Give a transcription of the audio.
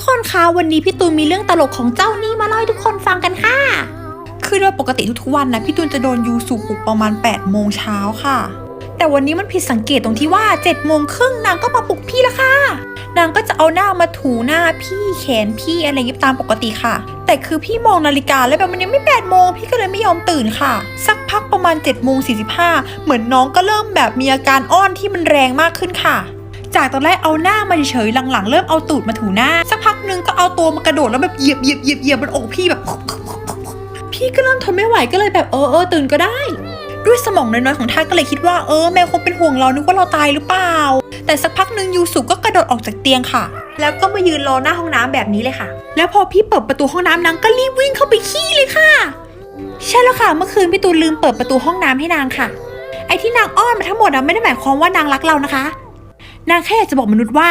กคนคะวันนี้พี่ตูนมีเรื่องตลกของเจ้านี่มาเล่าให้ทุกคนฟังกันค่ะ คือโดยปกติทุกๆวันนะพี่ตูนจะโดนยูสุปลุกประมาณ8ปดโมงเช้าค่ะ แต่วันนี้มันผิดสังเกตตรงที่ว่า7จ็ดโมงครึ่งนางก็มาปลุกพี่แล้วค่ะ นางก็จะเอาหน้ามาถูหน้าพี่แขนพี่อะไรอย่างงี้ตามปกติค่ะ แต่คือพี่มองนาฬิกาแล้วแบบมันยังไม่8ปดโมงพี่ก็เลยไม่ยอมตื่นค่ะ สักพักประมาณ7จ็ดโมงสีเหมือนน้องก็เริ่มแบบมีอาการอ้อนที่มันแรงมากขึ้นค่ะ จากตอนแรกเอาหน้ามาเฉยๆหลังๆ เริ่มเอาตูดมาถูหน้า สักพักหนึงก็เอาตัวมากระโดดแล้วแบบเหยียบเหยียบเหยียบเหยียบบนอกพี่แบบ พี่ก็เริ่มทนไม่ไหวก็เลยแบบเออเออตื่นก็ได้ ด้วยสมองน้อยๆของท่านก็เลยคิดว่าเออแมวคงเป็นห่วงเรานึกว่าเราตายหรือเปล่า แต่สักพักหนึ่งยูสุก็กระโดดออกจากเตียงค่ะ แล้วก็มายืนรอหน้าห้องน้ำแบบนี้เลยค่ะ แล้วพอพี่เปิดประตูห้องน้ำนางก็รีบวิ่งเข้าไปขี้เลยค่ะ ใช่แล้วค่ะ เมื่อคืนพี่ตูนลืมเปิดประตูห้องน้ำให้นางค่ะไอ้ที่นางอ้อนมาทั้งหมดอะไม่ได้หมายความว่านางรักเรานะคะ นางแค่อยากจะบอกมนุษย์ว่า